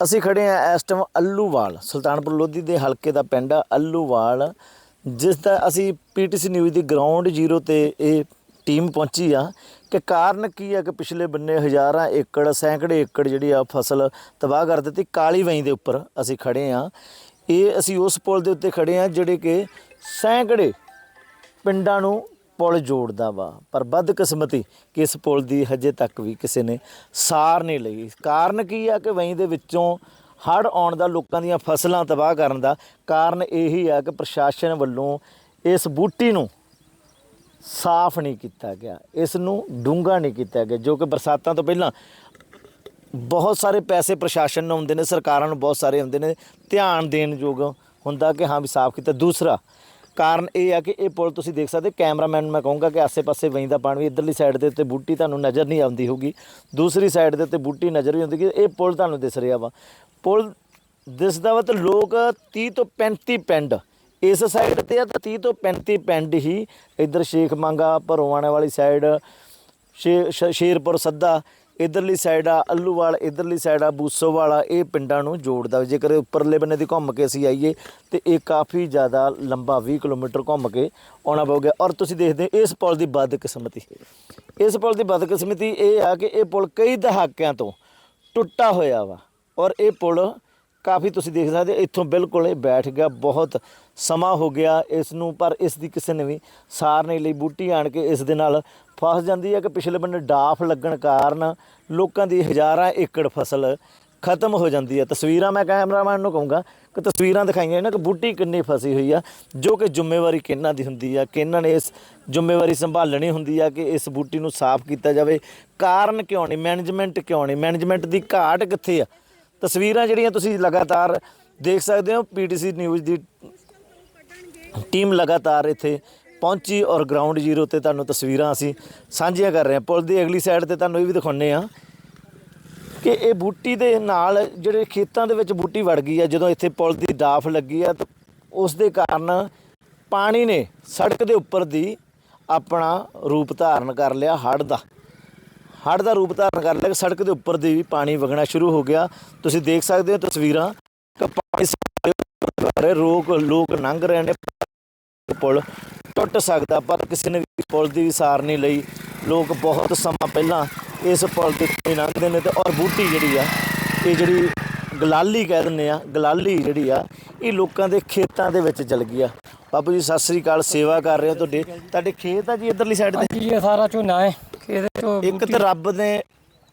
ਅਸੀਂ ਖੜੇ ਆ ਇਸ ਟਾਈਮ ਅੱਲੂਵਾਲ, ਸੁਲਤਾਨਪੁਰ ਲੋਧੀ ਦੇ ਹਲਕੇ ਦਾ ਪਿੰਡ ਆ, ਅੱਲੂਵਾਲ, ਜਿਸ ਦਾ ਅਸੀਂ ਪੀਟੀਸੀ ਨਿਊਜ਼ ਦੀ ਗਰਾਊਂਡ ਜ਼ੀਰੋ ਤੇ ਇਹ ਟੀਮ ਪਹੁੰਚੀ ਆ ਕਿ ਕਾਰਨ ਕੀ ਆ ਕਿ ਪਿਛਲੇ ਬੰਨੇ ਹਜ਼ਾਰਾਂ ਏਕੜ, ਸੈਂਕੜੇ ਏਕੜ ਜਿਹੜੀ ਆ ਫਸਲ ਤਬਾਹ ਕਰ ਦਿੱਤੀ, ਕਾਲੀ ਵਈ ਦੇ ਉੱਪਰ ਅਸੀਂ ਖੜੇ ਆ। ਇਹ ਅਸੀਂ ਉਸ ਪੁਲ ਦੇ ਉੱਤੇ ਖੜੇ ਆ ਜਿਹੜੇ ਕਿ ਸੈਂਕੜੇ ਪਿੰਡਾਂ ਨੂੰ ਪੁਲ ਜੋੜਦਾ ਵਾ, ਪਰ ਬਦਕਿਸਮਤੀ ਕਿ ਇਸ ਪੁਲ ਦੀ ਹਜੇ ਤੱਕ ਵੀ ਕਿਸੇ ਨੇ ਸਾਰ ਨਹੀਂ ਲਈ। ਕਾਰਨ ਕੀ ਆ ਕਿ ਵਹੀਂ ਦੇ ਵਿੱਚੋਂ ਹੜ੍ਹ ਆਉਣ ਦਾ ਲੋਕਾਂ ਦੀਆਂ ਫਸਲਾਂ ਤਬਾਹ ਕਰਨ ਦਾ ਕਾਰਨ ਇਹੀ ਆ ਕਿ ਪ੍ਰਸ਼ਾਸਨ ਵੱਲੋਂ ਇਸ ਬੂਟੀ ਨੂੰ ਸਾਫ਼ ਨਹੀਂ ਕੀਤਾ ਗਿਆ, ਇਸ ਨੂੰ ਡੂੰਘਾ ਨਹੀਂ ਕੀਤਾ ਗਿਆ, ਜੋ ਕਿ ਬਰਸਾਤਾਂ ਤੋਂ ਪਹਿਲਾਂ ਬਹੁਤ ਸਾਰੇ ਪੈਸੇ ਪ੍ਰਸ਼ਾਸਨ ਨੂੰ ਆਉਂਦੇ ਨੇ, ਸਰਕਾਰਾਂ ਨੂੰ ਬਹੁਤ ਸਾਰੇ ਆਉਂਦੇ ਨੇ, ਧਿਆਨ ਦੇਣ ਯੋਗ ਹੁੰਦਾ ਕਿ ਹਾਂ ਵੀ ਸਾਫ਼ ਕੀਤਾ। ਦੂਸਰਾ ਕਾਰਨ ਇਹ ਆ ਕਿ ਇਹ ਪੁਲ ਤੁਸੀਂ ਦੇਖ ਸਕਦੇ, ਕੈਮਰਾਮੈਨ ਮੈਂ ਕਹੂੰਗਾ ਕਿ ਆਸੇ-ਪਾਸੇ ਵਹੀਂ ਪਾਣੀ ਵੀ ਇਧਰਲੀ ਸਾਈਡ ਦੇ ਉੱਤੇ ਬੂਟੀ ਤੁਹਾਨੂੰ ਨਜ਼ਰ ਨਹੀਂ ਆਉਂਦੀ ਹੋਊਗੀ। ਦੂਸਰੀ ਸਾਈਡ ਦੇ ਉੱਤੇ ਬੂਟੀ ਨਜ਼ਰ ਵੀ ਆਉਂਦੀ ਕਿ ਇਹ ਪੁਲ ਤੁਹਾਨੂੰ ਦਿਸ ਰਿਹਾ ਵਾ। ਪੁਲ ਦਿਸਦਾ ਵਾ ਤਾਂ ਲੋਕ 30 ਤੋਂ 35 ਪਿੰਡ, ਇਸ ਸਾਈਡ ਤੇ ਆ ਤਾਂ 30 ਤੋਂ 35 ਪਿੰਡ ਹੀ ਇਧਰ ਸ਼ੇਖ ਮੰਗਾ, ਭਰੋਵਾਣੇ ਵਾਲੀ ਸਾਈਡ ਸ਼ੇ- ਸ਼ੇਰਪੁਰ, ਸੱਦਾ ਇਧਰਲੀ ਸਾਈਡ ਆ, ਅੱਲੂਵਾਲ, ਇਧਰਲੀ ਸਾਈਡ ਆ, ਬੂਸੋਵਾਲਾ ਇਹ ਪਿੰਡਾਂ ਨੂੰ ਜੋੜਦਾ ਵਾ। ਜੇਕਰ ਉੱਪਰਲੇ ਬੰਨੇ ਦੀ ਘੁੰਮ ਕੇ ਅਸੀਂ ਆਈਏ, ਤੇ ਇਹ ਕਾਫੀ ਜ਼ਿਆਦਾ ਲੰਬਾ 20 ਕਿਲੋਮੀਟਰ ਘੁੰਮ ਕੇ ਆਉਣਾ ਪਊਗਾ। ਔਰ ਤੁਸੀਂ ਦੇਖਦੇ ਹੋ, ਇਸ ਪੁਲ ਦੀ ਬਦਕਿਸਮਤੀ ਇਸ ਪੁਲ ਦੀ ਬਦਕਿਸਮਤੀ ਇਹ ਆ ਕਿ ਇਹ ਪੁਲ ਕਈ ਦਹਾਕਿਆਂ ਤੋਂ ਟੁੱਟਾ ਹੋਇਆ ਵਾ। ਔਰ ਇਹ ਪੁਲ ਕਾਫੀ ਤੁਸੀਂ ਦੇਖ ਸਕਦੇ ਇੱਥੋਂ ਬਿਲਕੁਲ ਇਹ ਬੈਠ ਗਿਆ। ਬਹੁਤ ਸਮਾਂ ਹੋ ਗਿਆ ਇਸ ਨੂੰ, ਪਰ ਇਸ ਦੀ ਕਿਸੇ ਨੇ ਵੀ ਸਾਰ ਨਹੀਂ ਲਈ। ਬੂਟੀ ਆਣ ਕੇ ਇਸ ਦੇ ਨਾਲ ਫਸ ਜਾਂਦੀ ਹੈ ਕਿ ਪਿਛਲੇ ਬੰਨੇ ਡਾਫ ਲੱਗਣ ਕਾਰਨ ਲੋਕਾਂ ਦੀ ਹਜ਼ਾਰਾਂ ਏਕੜ ਫਸਲ ਖਤਮ ਹੋ ਜਾਂਦੀ ਹੈ। ਤਸਵੀਰਾਂ ਮੈਂ ਕੈਮਰਾਮੈਨ ਨੂੰ ਕਹੂੰਗਾ ਕਿ ਤਸਵੀਰਾਂ ਦਿਖਾਈਆਂ ਇਹਨਾਂ ਕਿ ਬੂਟੀ ਕਿੰਨੀ ਫਸੀ ਹੋਈ ਆ, ਜੋ ਕਿ ਜ਼ਿੰਮੇਵਾਰੀ ਕਿਹਨਾਂ ਦੀ ਹੁੰਦੀ ਆ, ਕਿਹਨਾਂ ਨੇ ਇਸ ਜ਼ਿੰਮੇਵਾਰੀ ਸੰਭਾਲਣੀ ਹੁੰਦੀ ਆ ਕਿ ਇਸ ਬੂਟੀ ਨੂੰ ਸਾਫ਼ ਕੀਤਾ ਜਾਵੇ। ਕਾਰਨ ਕਿਉਂ ਨਹੀਂ ਮੈਨੇਜਮੈਂਟ ਕਿਉਂ ਨਹੀਂ ਮੈਨੇਜਮੈਂਟ ਦੀ ਘਾਟ ਕਿੱਥੇ ਆ? ਤਸਵੀਰਾਂ ਜਿਹੜੀਆਂ ਤੁਸੀਂ ਲਗਾਤਾਰ ਦੇਖ ਸਕਦੇ ਹੋ, ਪੀਟੀਸੀ ਨਿਊਜ਼ ਦੀ ਟੀਮ ਲਗਾਤਾਰ ਇੱਥੇ ਪਹੁੰਚੀ ਔਰ ਗਰਾਊਂਡ ਜ਼ੀਰੋ ਤੇ ਤੁਹਾਨੂੰ ਤਸਵੀਰਾਂ ਅਸੀਂ ਸਾਂਝੀਆਂ ਕਰ ਰਹੇ ਹਾਂ। ਪੁਲ ਦੀ ਅਗਲੀ ਸਾਈਡ ਤੇ ਤੁਹਾਨੂੰ ਇਹ ਵੀ ਦਿਖਾਉਂਦੇ ਆ ਕਿ ਇਹ ਬੂਟੀ ਦੇ ਨਾਲ ਜਿਹੜੇ ਖੇਤਾਂ ਦੇ ਵਿੱਚ ਬੂਟੀ ਵੜ ਗਈ ਆ, ਜਦੋਂ ਇੱਥੇ ਪੁਲ ਦੀ ਡਾਫ ਲੱਗੀ ਆ, ਤਾਂ ਉਸ ਦੇ ਕਾਰਨ ਪਾਣੀ ਨੇ ਸੜਕ ਦੇ ਉੱਪਰ ਦੀ ਆਪਣਾ ਰੂਪ ਧਾਰਨ ਕਰ ਲਿਆ, ਹੜ੍ਹ ਦਾ। ਹੜ੍ਹ ਦਾ ਰੂਪ ਧਾਰਨ ਕਰ ਲਿਆ ਕਿ ਸੜਕ ਦੇ ਉੱਪਰ ਦੀ ਵੀ ਪਾਣੀ ਵਗਣਾ ਸ਼ੁਰੂ ਹੋ ਗਿਆ। ਤੁਸੀਂ ਦੇਖ ਸਕਦੇ ਹੋ ਤਸਵੀਰਾਂ ਕਿ ਪਾਣੀ ਉੱਪਰ ਰੋਕ ਲੋਕ ਲੰਘ ਰਹੇ ਨੇ। ਪੁਲ ਟੁੱਟ ਸਕਦਾ ਪਰ ਕਿਸੇ ਨੇ ਵੀ ਪੁਲ ਦੀ ਸਾਰ ਨਹੀਂ ਲਈ। ਲੋਕ ਬਹੁਤ ਸਮਾਂ ਪਹਿਲਾਂ ਇਸ ਪੁਲ ਤੇ ਉੱਤੇ ਲੰਘਦੇ ਨੇ ਤੇ ਔਰ ਬੂਟੀ ਜਿਹੜੀ ਆ ਇਹ ਜਿਹੜੀ ਗਲਾਲੀ ਕਹਿ ਦਿੰਦੇ ਆ ਗਲਾਲੀ ਜਿਹੜੀ ਆ ਇਹ ਲੋਕਾਂ ਦੇ ਖੇਤਾਂ ਦੇ ਵਿੱਚ ਚਲ ਗਈ ਆ। ਬਾਬੂ ਜੀ ਸਤਿ ਸ੍ਰੀ ਅਕਾਲ ਸੇਵਾ ਕਰ ਰਹੇ ਹੋ ਤੁਹਾਡੇ। ਤੁਹਾਡੇ ਖੇਤ ਆ ਜੀ ਇਧਰਲੀ ਸਾਈਡ ਤੇ? ਇਹ ਸਾਰਾ ਝੋਨਾ ਹੈ। ਇਹਦੇ ਚੋਂ ਇੱਕ ਤਾਂ ਰੱਬ ਨੇ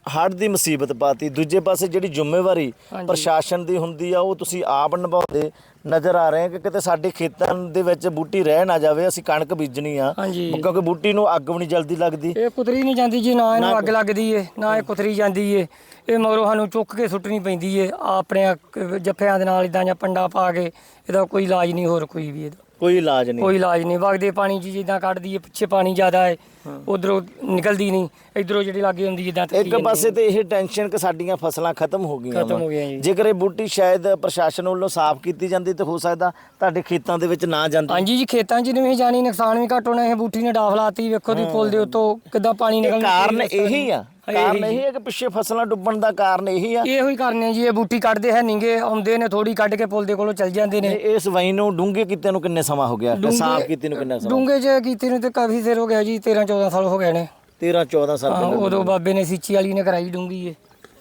ਹੜ੍ਹ ਦੀ ਮੁਸੀਬਤ ਪਾਤੀ ਦੂਜੇ ਪਾਸੇ ਜਿਹੜੀ ਜ਼ਿੰਮੇਵਾਰੀ ਹਾਂਜੀ। ਪ੍ਰਸ਼ਾਸਨ ਦੀ ਹੁੰਦੀ ਆ ਉਹ ਤੁਸੀਂ ਆਪ ਨਿਭਾਉਂਦੇ ਨਜ਼ਰ ਆ ਰਹੇ ਆ ਕਿ ਕਿਤੇ ਸਾਡੇ ਖੇਤਾਂ ਦੇ ਵਿੱਚ ਬੂਟੀ ਰਹਿ ਨਾ ਜਾਵੇ ਅਸੀਂ ਕਣਕ ਬੀਜਣੀ ਆ। ਹਾਂਜੀ। ਕਿਉਂਕਿ ਬੂਟੀ ਨੂੰ ਅੱਗ ਵੀ ਨਹੀਂ ਜਲਦੀ ਲੱਗਦੀ। ਇਹ ਕੁਤਰੀ ਨਹੀਂ ਜਾਂਦੀ ਜੀ ਨਾ ਇਹਨੂੰ ਅੱਗ ਲੱਗਦੀ ਏ ਨਾ ਇਹ ਕੁਤਰੀ ਜਾਂਦੀ ਏ। ਇਹ ਮਗਰੋਂ ਸਾਨੂੰ ਚੁੱਕ ਕੇ ਸੁੱਟਣੀ ਪੈਂਦੀ ਏ ਆਪਣੇ ਆ ਕ- ਜੱਫਿਆਂ ਦੇ ਨਾਲ ਇਦਾਂ ਜਾਂ ਪੰਡਾ ਪਾ ਕੇ ਇਹਦਾ ਕੋਈ ਇਲਾਜ ਨਹੀਂ ਹੋਰ ਕੋਈ ਵੀ ਇਹਦਾ। ਕੋਈ ਇਲਾਜ ਨਹੀਂ। ਕੋਈ ਇਲਾਜ ਨਹੀਂ। ਵਗਦੇ ਪਾਣੀ 'ਚ ਜਿੱਦਾਂ ਕੱਢਦੀ ਏ ਪਿੱਛੇ ਪਾਣੀ ਜ਼ਿਆਦਾ ਏ ਉਧਰੋਂ ਨਿਕਲਦੀ ਨਹੀਂ। ਇਧਰੋਂ ਜਿਹੜੀ ਲੱਗੇ ਹੁੰਦੀ ਜਿੱਦਾਂ ਇੱਕ ਪਾਸੇ ਤੇ ਇਹ ਟੈਨਸ਼ਨ ਕਿ ਸਾਡੀਆਂ ਫਸਲਾਂ ਖਤਮ ਹੋ ਗਈਆਂ ਖਤਮ ਵਾਂ। ਹੋ ਗਈਆਂ ਜੀ। ਜੇਕਰ ਇਹ ਬੂਟੀ ਸ਼ਾਇਦ ਪ੍ਰਸ਼ਾਸਨ ਵੱਲੋਂ ਸਾਫ਼ ਕੀਤੀ ਜਾਂਦੀ ਤਾਂ ਹੋ ਸਕਦਾ ਤੁਹਾਡੇ ਖੇਤਾਂ ਦੇ ਵਿੱਚ ਨਾ ਜਾਂਦੀ। ਹਾਂਜੀ ਜੀ ਖੇਤਾਂ 'ਚ ਨਹੀਂ ਜਾਣੀ ਨੁਕਸਾਨ ਵੀ ਘੱਟ ਹੋਣਾ ਇਹ ਬੂਟੀ ਨੇ ਡਾਫ ਲਾਤੀ ਵੇਖੋ ਦੀ ਪੁਲ ਦੇ ਉੱਤੋਂ ਕਿੱਦਾਂ ਪਾਣੀ ਇਹ ਨਿਕਲਦਾ ਕਾਰਨ ਇਹੀ ਆ। ਕਾਰਨ ਇਹੀ ਹੈ ਕਿ ਪਿੱਛੇ ਫਸਲਾਂ ਡੁੱਬਣ ਦਾ ਕਾਰਨ ਇਹੀ ਆ। ਇਹੋ ਹੀ ਕਰਨੇ ਜੀ ਇਹ ਬੂਟੀ ਕੱਢਦੇ ਹੈ ਨਹੀਂਗੇ ਆਉਂਦੇ ਨੇ ਥੋੜੀ ਕੱਢ ਕੇ ਪੁਲ ਦੇ ਕੋਲੋਂ ਚੱਲ ਜਾਂਦੇ ਨੇ। ਇਸ ਵਈ ਨੂੰ ਡੂੰਘੇ ਕੀਤੇ ਨੂੰ ਕਿੰਨੇ ਸਮਾਂ ਹੋ ਗਿਆ? ਸਾਫ਼ ਕੀਤੇ ਨੂੰ ਕਿੰਨਾ ਸਮਾਂ? ਡੂੰਗੇ ਜੇ ਕੀਤੇ ਨੂੰ ਤੇ ਕਾਫੀ ਸਿਰ ਹੋ ਗਿਆ ਜੀ 13 14 ਸਾਲ ਹੋ ਗਏ ਨੇ। 13 14 ਸਾਲ ਉਦੋਂ ਬਾਬੇ ਨੇ ਸੀਚੀ ਵਾਲੀ ਨੇ ਕਰਾਈ ਡੂੰਗੀ ਏ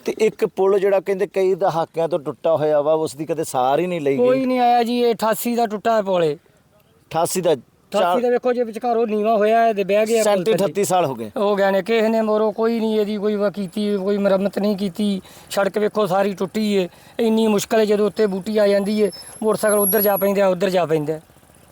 ਤੇ ਇੱਕ ਪੁਲ ਜਿਹੜਾ ਕਹਿੰਦੇ ਕਈ ਦਹਾਕਿਆਂ ਤੋਂ ਟੁੱਟਾ ਹੋਇਆ ਵਾ ਉਸ ਦੀ ਕਦੇ ਸਾਰ ਹੀ ਨਹੀਂ ਲਈ ਗਈ। ਕੋਈ ਨਹੀਂ ਆਇਆ ਜੀ ਇਹ 88 ਦਾ ਟੁੱਟਾ ਪੁਲੇ 88 ਦਾ 88 ਦਾ ਵੇਖੋ ਜੇ ਵਿਚਕਾਰੋਂ ਨੀਵਾ ਹੋਇਆ ਹੈ ਤੇ ਬਹਿ ਗਿਆ ਪੁਲ 37 ਥੱਲੇ। 38 ਸਾਲ ਹੋ ਗਏ। ਹੋ ਗਏ ਨੇ ਕਿਸੇ ਨੇ ਮੋਰੋ ਕੋਈ ਨਹੀਂ ਇਹਦੀ ਕੋਈ ਵਾ ਕੀਤੀ ਕੋਈ ਮੁਰੰਮਤ ਨਹੀਂ ਕੀਤੀ। ਸੜਕ ਵੇਖੋ ਸਾਰੀ ਟੁੱਟੀ ਏ ਇੰਨੀ ਮੁਸ਼ਕਲ ਹੈ ਜਦੋਂ ਉੱਤੇ ਬੂਟੀ ਆ ਜਾਂਦੀ ਏ ਮੋਟਰਸਾਈਕਲ ਉੱਧਰ ਜਾ ਪੈਂਦਾ ਉੱਧਰ ਜਾ ਪੈਂਦਾ।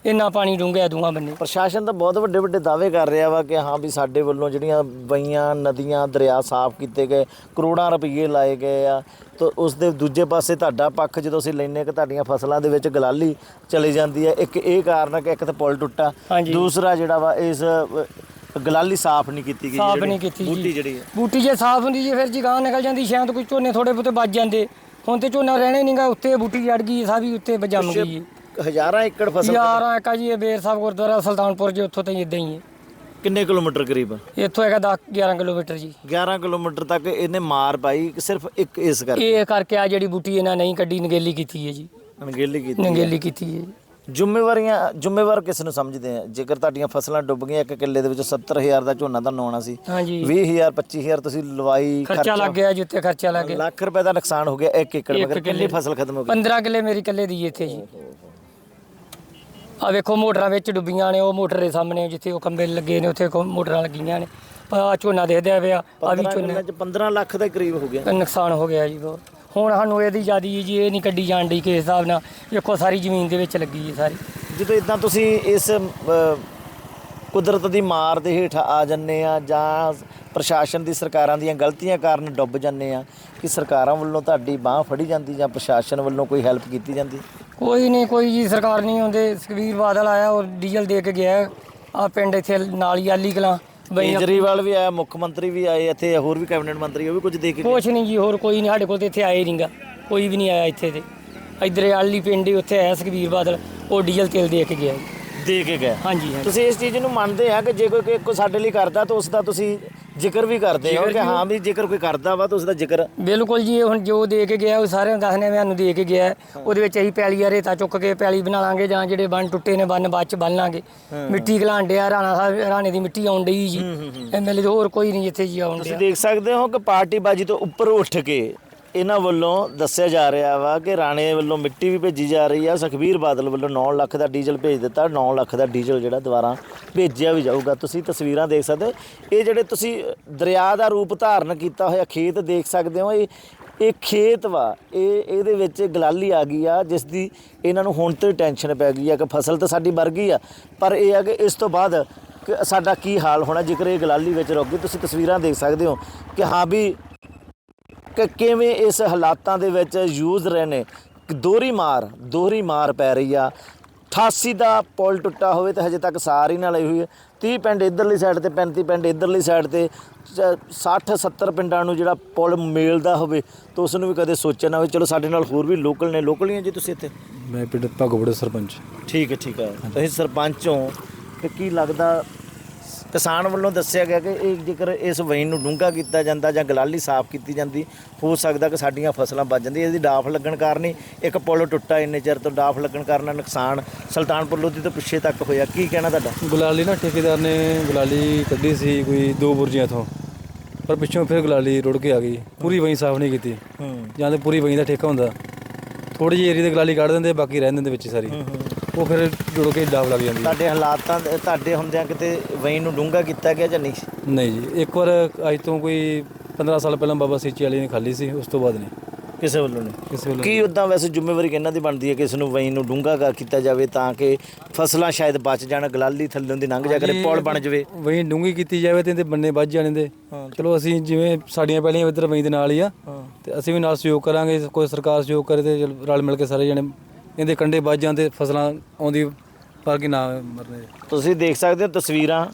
ਇੰਨਾ ਪਾਣੀ ਡੂੰਘਿਆ ਦੂਆਂ ਬੰਨੇ। ਪ੍ਰਸ਼ਾਸਨ ਤਾਂ ਬਹੁਤ ਵੱਡੇ ਵੱਡੇ ਦਾਅਵੇ ਕਰ ਰਿਹਾ ਵਾ ਕਿ ਹਾਂ ਵੀ ਸਾਡੇ ਵੱਲੋਂ ਜਿਹੜੀਆਂ ਬਈਆਂ ਨਦੀਆਂ ਦਰਿਆ ਸਾਫ਼ ਕੀਤੇ ਗਏ ਕਰੋੜਾਂ ਰੁਪਏ ਲਾਏ ਗਏ ਆ। ਤਾਂ ਉਸ ਦੇ ਦੂਜੇ ਪਾਸੇ ਤੁਹਾਡਾ ਪੱਖ ਜਦੋਂ ਅਸੀਂ ਲੈਨੇ ਕਿ ਤੁਹਾਡੀਆਂ ਫਸਲਾਂ ਦੇ ਵਿੱਚ ਗਲਾਲੀ ਚਲੀ ਜਾਂਦੀ ਹੈ ਇੱਕ ਇਹ ਕਾਰਨ ਹੈ ਕਿ ਇੱਕ ਤਾਂ ਪੁਲ ਟੁੱਟਾ। ਦੂਸਰਾ ਜਿਹੜਾ ਵਾ ਇਸ ਗਲਾਲੀ ਸਾਫ਼ ਨਹੀਂ ਕੀਤੀ ਗਈ ਸਾਫ਼ ਜਿਹੜੀ ਨਹੀਂ ਕੀਤੀ ਬੂਟੀ ਜੀ ਜਿਹੜੀ ਹੈ। ਬੂਟੀ ਜੇ ਸਾਫ਼ ਹੁੰਦੀ ਜੀ ਫਿਰ ਜਗਾਂ ਨਿਕਲ ਜਾਂਦੀ ਸ਼ਾਇਦ ਕੋਈ ਝੋਨੇ ਥੋੜੇ ਬਹੁਤੇ ਵੱਜ ਜਾਂਦੇ। ਹੁਣ ਤੇ ਝੋਨਾ ਰਹਿਣਾ ਹੀ ਨਹੀਂਗਾ ਉੱਤੇ ਬੂਟੀ ਜੜ ਗਈ ਸਾਰੀ ਉੱਤੇ ਜੰਮ ਗਈ। ਹਜ਼ਾਰਾਂ ਏਕੜ ਫਸਲ ਯਾਰ ਆ ਕਾ ਜੀ ਇਹ ਬੇਰ ਸਾਹਿਬ ਗੁਰਦੁਆਰਾ ਸੁਲਤਾਨਪੁਰ ਜੀ ਉੱਥੋਂ ਤਾਂ ਇਦਾਂ ਹੀ ਹੈ। ਕਿੰਨੇ ਕਿਲੋਮੀਟਰ ਕਰੀਬ? ਇੱਥੋਂ ਹੈਗਾ 10 11 ਕਿਲੋਮੀਟਰ ਜੀ। 11 ਕਿਲੋਮੀਟਰ ਤੱਕ ਇਹਨੇ ਮਾਰ ਪਾਈ ਸਿਰਫ ਇੱਕ ਇਸ ਕਰਕੇ? ਇਹ ਕਰਕੇ ਆ ਜਿਹੜੀ ਬੂਟੀ ਇਹਨਾਂ ਨਹੀਂ ਕੱਢੀ ਨਗੇਲੀ ਕੀਤੀ ਹੈ ਜੀ। ਅਣਗਹਿਲੀ ਕੀਤੀ। ਨਗੇਲੀ ਕੀਤੀ ਹੈ ਜੀ। ਜ਼ਿੰਮੇਵਾਰੀਆਂ ਜ਼ਿੰਮੇਵਾਰ ਕਿਸ ਨੂੰ ਸਮਝਦੇ ਆ? ਜੇਕਰ ਤੁਹਾਡੀਆਂ ਫਸਲਾਂ ਡੁੱਬ ਗਈਆਂ ਇੱਕ ਕਿੱਲੇ ਦੇ ਵਿੱਚ 70000 ਦਾ ਝੋਨਾ ਤੁਹਾਨੂੰ ਆਉਣਾ ਸੀ। ਹਾਂਜੀ। 20000 25000 ਤੁਸੀਂ ਲਵਾਈ ਖਰਚਾ ਲੱਗ ਗਿਆ ਜੀ ਉੱਤੇ ਖਰਚਾ ਲੱਗ ਗਿਆ। ਲੱਖ ਰੁਪਏ ਦਾ ਨੁਕਸਾਨ ਹੋ ਗਿਆ ਇੱਕ ਏਕੜ ਮਗਰ ਕਿੰਨੀ ਕਿੱਲੇ। ਫਸਲ ਖਤਮ ਹੋ ਗਈ? 15 ਕਿੱਲੇ ਮੇਰੀ ਕਿੱਲੇ ਦੀ ਇੱਥੇ ਜੀ। ਆ ਵੇਖੋ ਮੋਟਰਾਂ ਵਿੱਚ ਡੁੱਬੀਆਂ ਨੇ ਉਹ ਮੋਟਰ ਦੇ ਸਾਹਮਣੇ ਜਿੱਥੇ ਉਹ ਕੰਬੇ ਲੱਗੇ ਨੇ ਉੱਥੇ ਕੋ- ਮੋਟਰਾਂ ਲੱਗੀਆਂ ਨੇ। ਆ ਝੋਨਾ ਦੇਖਦੇ ਪਿਆ ਆ ਵੀ 15 ਝੋਨਾ। ਕਿੱਲਿਆਂ ਚ 15 ਲੱਖ ਦੇ ਕਰੀਬ ਹੋ ਗਿਆ। ਨੁਕਸਾਨ ਹੋ ਗਿਆ ਜੀ ਬਹੁਤ। ਹੁਣ ਸਾਨੂੰ ਇਹਦੀ ਜਿਆਦੀ ਜੀ ਇਹ ਨਹੀਂ ਕੱਢੀ ਜਾਣ ਦੀ ਕਿਸ ਹਿਸਾਬ ਨਾਲ। ਵੇਖੋ ਸਾਰੀ ਜ਼ਮੀਨ ਦੇ ਵਿੱਚ ਲੱਗੀ ਹੈ ਸਾਰੀ। ਜਦੋਂ ਇਦਾਂ ਤੁਸੀਂ ਇਸ ਕੁਦਰਤ ਦੀ ਮਾਰ ਦੇ ਹੇਠ ਆ ਜੰਨੇ ਆ ਜਾਂ ਪ੍ਰਸ਼ਾਸਨ ਦੀ ਸਰਕਾਰਾਂ ਦੀਆਂ ਗਲਤੀਆਂ ਕਾਰਨ ਡੁੱਬ ਜੰਨੇ ਆ ਕਿ ਸਰਕਾਰਾਂ ਵੱਲੋਂ ਤੁਹਾਡੀ ਬਾਹ ਫੜੀ ਜਾਂਦੀ ਜਾਂ ਪ੍ਰਸ਼ਾਸਨ ਵੱਲੋਂ ਕੋਈ ਹੈਲਪ ਕੀਤੀ ਜਾਂਦੀ? ਕੋਈ ਨਹੀਂ ਕੋਈ ਜੀ ਸਰਕਾਰ ਨਹੀਂ ਆਉਂਦੇ ਸੁਖਬੀਰ ਬਾਦਲ ਆਇਆ ਉਹ ਡੀਜ਼ਲ ਦੇ ਕੇ ਗਿਆ। ਆ ਪਿੰਡ ਇੱਥੇ ਨਾਲ ਹੀ ਆਲੀ ਕਲਾਂ ਬਈ ਕੇਜਰੀਵਾਲ ਵੀ ਆਇਆ ਮੁੱਖ ਮੰਤਰੀ ਵੀ ਆਏ ਇੱਥੇ ਹੋਰ ਵੀ ਕੈਬਨਿਟ ਮੰਤਰੀ ਉਹ ਵੀ ਕੁਝ ਦੇ ਕੇ। ਕੁਛ ਨਹੀਂ ਜੀ ਹੋਰ ਕੋਈ ਨਹੀਂ ਸਾਡੇ ਕੋਲ ਤੇ ਇੱਥੇ ਆਏ ਨਹੀਂਗਾ ਕੋਈ ਵੀ ਨਹੀਂ ਆਇਆ ਇੱਥੇ ਤੇ। ਇੱਧਰ ਆਲੀ ਪਿੰਡ ਹੀ ਉੱਥੇ ਆਇਆ ਸੁਖਬੀਰ ਬਾਦਲ ਉਹ ਡੀਜ਼ਲ ਤੇਲ ਦੇ ਕੇ ਗਿਆ। ਜੀ। ਦੇ ਕੇ ਗਏ ਹਾਂਜੀ ਹਾਂਜੀ। ਤੁਸੀਂ ਇਸ ਚੀਜ਼ ਨੂੰ ਮੰਨਦੇ ਆ ਕਿ ਜੇ ਕੋਈ ਕੋਈ ਸਾਡੇ ਲਈ ਕਰਦਾ ਤਾਂ ਉਸ ਦਾ ਤੁਸੀਂ ਜ਼ਿਕਰ ਵੀ ਕਰਦੇ ਹੋ ਕਿ ਹਾਂ ਵੀ ਜੇਕਰ ਕੋਈ ਕਰਦਾ ਵਾ ਤਾਂ ਉਸ ਦਾ ਜ਼ਿਕਰ ਬਿਲਕੁਲ ਜੀ ਇਹ ਹੁਣ ਜੋ ਦੇ ਕੇ ਗਿਆ ਉਹ ਸਾਰਿਆਂ ਨੂੰ ਦੱਸਨੇ ਸਾਨੂੰ ਦੇ ਕੇ ਗਿਆ। ਉਹਦੇ ਵਿੱਚ ਅਸੀਂ ਪੈਲੀ ਆ ਰੇਤਾ ਚੁੱਕ ਕੇ ਪੈਲੀ ਬਣਾ ਲਾਂਗੇ ਜਾਂ ਜਿਹੜੇ ਬੰਨ ਟੁੱਟੇ ਨੇ ਬੰਨ ਬਾਅਦ ਚ ਬੰਨ ਲਾਂਗੇ। ਮਿੱਟੀ ਘਲਾਂਡਿਆ ਰਾਣਾ ਸਾਹਿਬ ਰਾਣੇ ਦੀ ਮਿੱਟੀ ਆਉਣ ਡਈ ਜੀ। ਐਮਐਲਏ ਹੋਰ ਕੋਈ ਨਹੀਂ ਇੱਥੇ ਜੀ ਆਉਣ ਤੁਸੀਂ ਡਿਆ। ਦੇਖ ਸਕਦੇ ਹੋ ਕਿ ਪਾਰਟੀ ਬਾਜੀ ਤੋਂ ਉੱਪਰ ਉੱਠ ਕੇ ਇਹਨਾਂ ਵੱਲੋਂ ਦੱਸਿਆ ਜਾ ਰਿਹਾ ਵਾ ਕਿ ਰਾਣੇ ਵੱਲੋਂ ਮਿੱਟੀ ਵੀ ਭੇਜੀ ਜਾ ਰਹੀ ਆ। ਸੁਖਬੀਰ ਬਾਦਲ ਵੱਲੋਂ 9 ਲੱਖ ਦਾ ਡੀਜ਼ਲ ਭੇਜ ਦਿੱਤਾ। 9 ਲੱਖ ਦਾ ਡੀਜ਼ਲ ਜਿਹੜਾ ਦੁਬਾਰਾ ਭੇਜਿਆ ਵੀ ਜਾਊਗਾ। ਤੁਸੀਂ ਤਸਵੀਰਾਂ ਦੇਖ ਸਕਦੇ ਹੋ। ਇਹ ਜਿਹੜੇ ਤੁਸੀਂ ਦਰਿਆ ਦਾ ਰੂਪ ਧਾਰਨ ਕੀਤਾ ਹੋਇਆ ਖੇਤ ਦੇਖ ਸਕਦੇ ਹੋ। ਇਹ ਇਹ ਖੇਤ ਵਾ। ਇਹ, ਇਹਦੇ ਵਿੱਚ ਗਲਾਲੀ ਆ ਗਈ ਆ ਜਿਸ ਦੀ ਇਹਨਾਂ ਨੂੰ ਹੁਣ ਤੋਂ ਹੀ ਟੈਨਸ਼ਨ ਪੈ ਗਈ ਆ ਕਿ ਫਸਲ ਤਾਂ ਸਾਡੀ ਮਰ ਗਈ ਆ। ਪਰ ਇਹ ਆ ਕਿ ਇਸ ਤੋਂ ਬਾਅਦ ਕਿ ਸਾਡਾ ਕੀ ਹਾਲ ਹੋਣਾ ਜੇਕਰ ਇਹ ਗਲਾਲੀ ਵਿੱਚ ਰੁਕ ਗਈ। ਤੁਸੀਂ ਤਸਵੀਰਾਂ ਦੇਖ ਸਕਦੇ ਹੋ ਕਿ ਹਾਂ ਵੀ ਕਿ ਕਿਵੇਂ ਇਸ ਹਾਲਾਤਾਂ ਦੇ ਵਿੱਚ ਯੂਜ਼ ਰਹੇ ਨੇ? ਕਿ ਦੋਹਰੀ ਮਾਰ ਦੋਹਰੀ ਮਾਰ ਪੈ ਰਹੀ ਆ। 88 ਦਾ ਪੁਲ ਟੁੱਟਾ ਹੋਵੇ ਤੇ ਹਜੇ ਤੱਕ ਸਾਰ ਹੀ ਨਾ ਲਈ ਹੋਈ ਹੈ। 30 ਪਿੰਡ ਇਧਰਲੀ ਸਾਈਡ ਤੇ 35 ਪਿੰਡ ਇਧਰਲੀ ਸਾਈਡ ਤੇ 60 70 ਪਿੰਡਾਂ ਨੂੰ ਜਿਹੜਾ ਪੁਲ ਮੇਲਦਾ ਹੋਵੇ ਤਾਂ ਉਸ ਨੂੰ ਵੀ ਕਦੇ ਸੋਚਿਆ ਨਾ ਹੋਵੇ। ਚਲੋ ਸਾਡੇ ਨਾਲ ਹੋਰ ਵੀ ਲੋਕਲ ਨੇ। ਲੋਕਲ ਹੀ ਜੀ ਤੁਸੀਂ ਇੱਥੇ? ਮੈਂ ਪਿੰਡ ਭਗਵੜੇ ਸਰਪੰਚ। ਠੀਕ ਹੈ ਠੀਕ ਹੈ। ਤੁਸੀਂ ਸਰਪੰਚ ਹੋ। ਤੇ ਕੀ ਲੱਗਦਾ ਕਿਸਾਨ ਵੱਲੋਂ ਦੱਸਿਆ ਗਿਆ ਕਿ ਇਹ ਜੇਕਰ ਇਸ ਵੈਨ ਨੂੰ ਡੂੰਘਾ ਕੀਤਾ ਜਾਂਦਾ ਜਾਂ ਗਲਾਲੀ ਸਾਫ਼ ਕੀਤੀ ਜਾਂਦੀ ਹੋ ਸਕਦਾ ਕਿ ਸਾਡੀਆਂ ਫਸਲਾਂ ਬਚ ਜਾਂਦੀਆਂ। ਇਹਦੀ ਡਾਫ ਲੱਗਣ ਕਾਰਨ ਹੀ ਇੱਕ ਪੁਲ ਟੁੱਟਾ ਇੰਨੇ ਚਿਰ ਤੋਂ ਡਾਫ ਲੱਗਣ ਕਾਰਨ ਨੁਕਸਾਨ ਸੁਲਤਾਨਪੁਰ ਲੋਧੀ ਤੋਂ ਪਿੱਛੇ ਤੱਕ ਹੋਇਆ। ਕੀ ਕਹਿਣਾ ਤੁਹਾਡਾ? ਗੁਲਾਲੀ ਨਾ ਠੇਕੇਦਾਰ ਨੇ ਗੁਲਾਲੀ ਕੱਢੀ ਸੀ ਕੋਈ ਦੋ ਬੁਰਜੀਆਂ ਤੋਂ ਪਰ ਪਿੱਛੋਂ ਫਿਰ ਗੁਲਾਲੀ ਰੁੜ ਕੇ ਆ ਗਈ। ਪੂਰੀ ਵਹੀਂ ਸਾਫ਼ ਨਹੀਂ ਕੀਤੀ। ਜਾਂ ਤੇ ਪੂਰੀ ਵਹੀਂ ਦਾ ਠੇਕਾ ਹੁੰਦਾ। ਥੋੜੀ ਜਿਹੀ ਏਰੀਆ ਤੇ ਗੁਲਾਲੀ ਕੱਢ ਦਿੰਦੇ ਬਾਕੀ ਰਹਿਣ ਦਿੰਦੇ ਵਿੱਚ ਹੀ ਸਾਰੀ। ਉਹ ਫਿਰ ਜੁੜ ਕੇ ਡਾਬ ਲੱਗ ਜਾਂਦੀ ਤੁਹਾਡੇ ਹਾਲਾਤਾਂ ਦੇ- ਤੁਹਾਡੇ ਹੁੰਦਿਆਂ ਕਿਤੇ ਵੈਨ ਨੂੰ ਡੂੰਘਾ ਕੀਤਾ ਗਿਆ ਜਾਂ ਨਹੀਂ? ਨਹੀਂ ਜੀ ਇੱਕ ਵਾਰ ਅੱਜ ਤੋਂ ਕੋਈ 15 ਸਾਲ ਪਹਿਲਾਂ ਬਾਬਾ ਸੀਚੀ ਵਾਲੀ ਨੇ ਖਾਲੀ ਸੀ ਉਸ ਤੋਂ ਬਾਅਦ ਨਹੀਂ। ਕਿਸੇ ਵੱਲੋਂ ਨਹੀਂ? ਕਿਸੇ ਵੱਲੋਂ ਕੀ ਉਦਾਂ ਵੈਸੇ ਜ਼ਿੰਮੇਵਾਰੀ ਕਿਹਨਾਂ ਦੀ ਬਣਦੀ ਹੈ ਕਿ ਇਸ ਨੂੰ ਵੈਨ ਨੂੰ ਡੂੰਘਾ ਕਰ ਕੀਤਾ ਜਾਵੇ ਤਾਂ ਕਿ ਫਸਲਾਂ ਸ਼ਾਇਦ ਬਚ ਜਾਣ ਗਲਾਲੀ ਥੱਲੇ ਦੀ ਲੰਘ ਜਾ ਕਰੇ ਪੁਲ ਬਣ ਜਾਵੇ? ਵਹੀਂ ਡੂੰਗੀ ਕੀਤੀ ਜਾਵੇ ਤੇ ਇਹਦੇ ਬੰਨੇ ਵੱਜ ਜਾਣੇ ਦੇ। ਚਲੋ ਅਸੀਂ ਜਿਵੇਂ ਸਾਡੀਆਂ ਪਹਿਲੀਆਂ ਇੱਧਰ ਵਹੀਂ ਦੇ ਨਾਲ ਹੀ ਆ ਤੇ ਅਸੀਂ ਵੀ ਨਾਲ ਸਹਿਯੋਗ ਕਰਾਂਗੇ ਕੋਈ ਸਰਕਾਰ ਸਹਿਯੋਗ ਕਰੇ ਤੇ ਚਲ ਰਲ ਮਿਲ ਕੇ ਸਾਰੇ ਜਣੇ ਇਹਦੇ ਕੰਡੇ ਵੱਜ ਜਾਂਦੇ ਫਸਲਾਂ ਆਉਂਦੀ ਪਰ ਕਿ ਨਾ ਮਰਨੇ। ਤੁਸੀਂ ਦੇਖ ਸਕਦੇ ਹੋ ਤਸਵੀਰਾਂ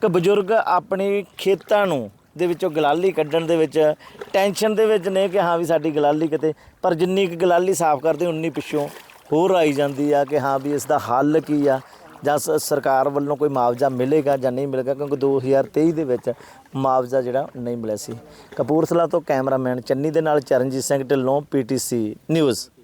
ਕਿ ਬਜ਼ੁਰਗ ਆਪਣੀ ਖੇਤਾਂ ਨੂੰ ਦੇ ਵਿੱਚੋਂ ਗਲਾਲੀ ਕੱਢਣ ਦੇ ਵਿੱਚ ਟੈਨਸ਼ਨ ਦੇ ਵਿੱਚ ਨੇ ਕਿ ਹਾਂ ਵੀ ਸਾਡੀ ਗਲਾਲੀ ਕਿਤੇ, ਪਰ ਜਿੰਨੀ ਕੁ ਗਲਾਲੀ ਸਾਫ਼ ਕਰਦੇ ਉਨੀ ਪਿੱਛੋਂ ਹੋਰ ਆਈ ਜਾਂਦੀ ਆ ਕਿ ਹਾਂ ਵੀ ਇਸ ਦਾ ਹੱਲ ਕੀ ਆ ਜਾਂ ਸ- ਸਰਕਾਰ ਵੱਲੋਂ ਕੋਈ ਮੁਆਵਜ਼ਾ ਮਿਲੇਗਾ ਜਾਂ ਨਹੀਂ ਮਿਲੇਗਾ, ਕਿਉਂਕਿ 2023 ਦੇ ਵਿੱਚ ਮੁਆਵਜ਼ਾ ਜਿਹੜਾ ਨਹੀਂ ਮਿਲਿਆ ਸੀ। ਕਪੂਰਥਲਾ ਤੋਂ ਕੈਮਰਾਮੈਨ ਚੰਨੀ ਦੇ ਨਾਲ ਚਰਨਜੀਤ ਸਿੰਘ ਢਿੱਲੋਂ ਪੀਟੀਸੀ ਨਿਊਜ਼।